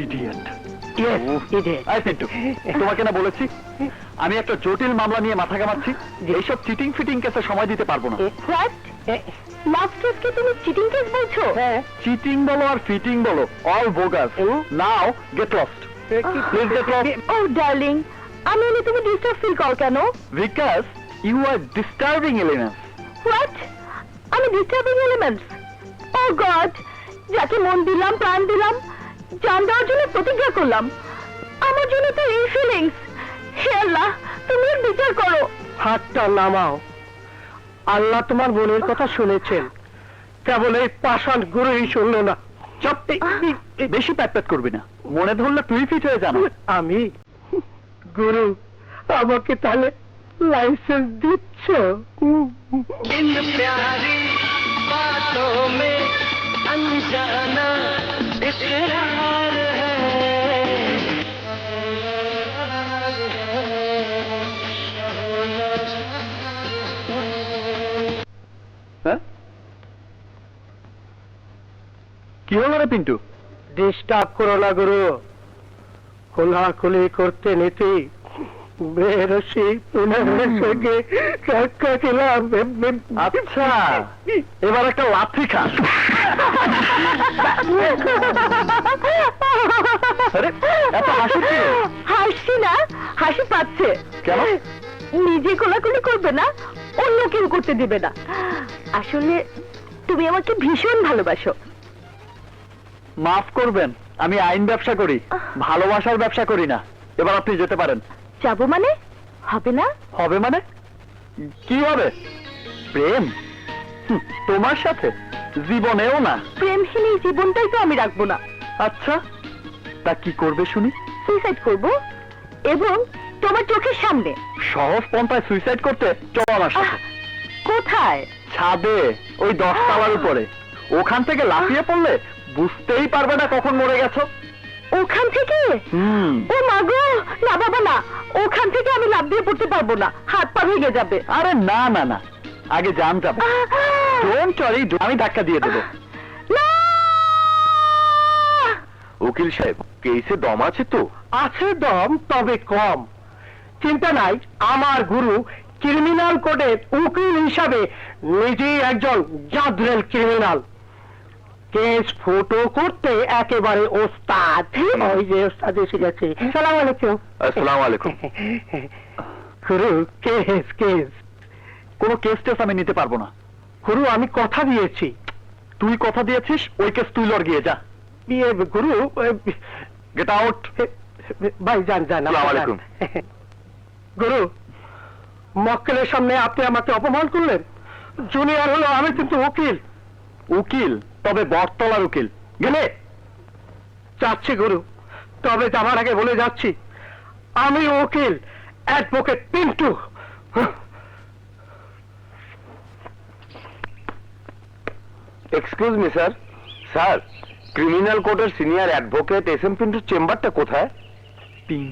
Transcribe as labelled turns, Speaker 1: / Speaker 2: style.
Speaker 1: Idiot তোমাকে না বলেছি? আমি একটা জটিল মামলা নিয়ে মাথা ঘামাচ্ছি। এইসব চিটিং ফিটিং কেসে সময় দিতে পারব না।
Speaker 2: তুমি চিটিং কেস বলছো? হ্যাঁ।
Speaker 1: চিটিং বলো আর ফিটিং বলো all bogus now get lost please get lost
Speaker 2: oh darling আমি এলে তুমি ডিস্টার্ব ফিল কর কেন?
Speaker 1: Because you are disturbing elements
Speaker 2: what আমি ডিস্টার্বিং এলিমেন্টস ও গড যাকে মন দিলাম প্রাণ দিলাম প্রাণ দেওয়ার জন্য প্রতিজ্ঞা করলাম। আমার জন্য তো এই ফিলিংস হে আল্লাহ তুমি বিচার করো।
Speaker 3: হাতটা নামাও। আল্লাহ তোমার বোনের কথা শুনেছেন। কেবল এই পাষাণ গুরুই শুনলো না।
Speaker 1: চপটি বেশি প্যাটপ্যাট করবি না। মনে ধরলে তুই ফিট হয়ে জানো
Speaker 3: আমি? গুরু আমাকে তাহলে লাইসেন্স দিচ্ছ?
Speaker 4: বাতোঁ মে
Speaker 1: অনজানা কি হলো রে পিন্টু?
Speaker 3: ডিস্টার্ব করো না গুরু। খোলাখুলি করতে নিতে। বেরসি তোমার সঙ্গে খেলাম
Speaker 1: আচ্ছা এবার একটা লাথি খা আরে, এত হাসি কি?
Speaker 2: হাসছি না হাসি পাচ্ছে।
Speaker 1: কেন?
Speaker 2: নিজে কোলাকুলি করবে না অন্য কেউ করতে দিবে না। আসলে তুমি আমাকে ভীষণ ভালোবাসো।
Speaker 1: মাফ করবেন আমি আইন ব্যবসা করি ভালোবাসার ব্যবসা করি না। এবার আপনি যেতে পারেন।
Speaker 2: যাব মানে? হবে না?
Speaker 1: হবে মানে? কি হবে? প্রেম? তোমার সাথে? জীবনেও না।
Speaker 2: প্রেমহীন এই জীবনটাই তো আমি রাখব না।
Speaker 1: আচ্ছা তা কি করবে শুনি?
Speaker 2: সুইসাইড করব? এবং তোমার চোখের সামনে।
Speaker 1: সহজ পন্থায় সুইসাইড করতে চল আমার সাথে।
Speaker 2: কোথায়?
Speaker 1: ছাদে ওই দশ দশতলার উপরে। ওখান থেকে লাফিয়ে পড়লে বুঝতেই পারবে না কখন মরে গেছো।
Speaker 2: ওখান থেকে?
Speaker 1: হুম।
Speaker 2: ও মাগো না বাবা না। ওখান থেকে আমি লাভ দিয়ে পড়তে পারব না। হাত পা ভেঙে যাবে।
Speaker 1: আরে না না না। আগে জান যাবে ডোন্ট চরি আমি ধাক্কা দিয়ে দেবো।
Speaker 2: না!
Speaker 1: উকিল সাহেব কেসে দম আছে তো?
Speaker 3: আছে দম তবে কম। চিন্তা নাই আমার গুরু ক্রিমিনাল কোডের উকিল হিসাবে নিজেই একজন জাদরেল ক্রিমিনাল কেস ফটো করতে একেবারে ওস্তাদ। ওই যে ওস্তাদ এসে গেছে। সালাম আলাইকুম।
Speaker 1: আসসালামু আলাইকুম।
Speaker 3: গুরু কেস কেস।
Speaker 1: কোনো কেস টেস আমি নিতে পারব না।
Speaker 3: গুরু আমি কথা দিয়েছি।
Speaker 1: তুই কথা দিয়েছিস ওই কেস তুই লড় গিয়ে যা।
Speaker 3: ইয়ে গুরু
Speaker 1: গেট আউট
Speaker 3: ভাই যান যান
Speaker 1: আসসালামু আলাইকুম।
Speaker 3: গুরু মক্কেলের সামনে আপনি আমাকে অপমান করলেন? জুনিয়র হলো আমি কিন্তু উকিল।
Speaker 1: উকিল? তবে বটতলার উকিল। গেলে?
Speaker 3: যাচ্ছি গুরু, তবে যাবার আগে বলে যাচ্ছি, আমি উকিল advocate Pintu.
Speaker 1: Excuse me sir sir criminal কোর্টের সিনিয়র অ্যাডভোকেট এস এম পিন্টুর চেম্বারটা কোথায়?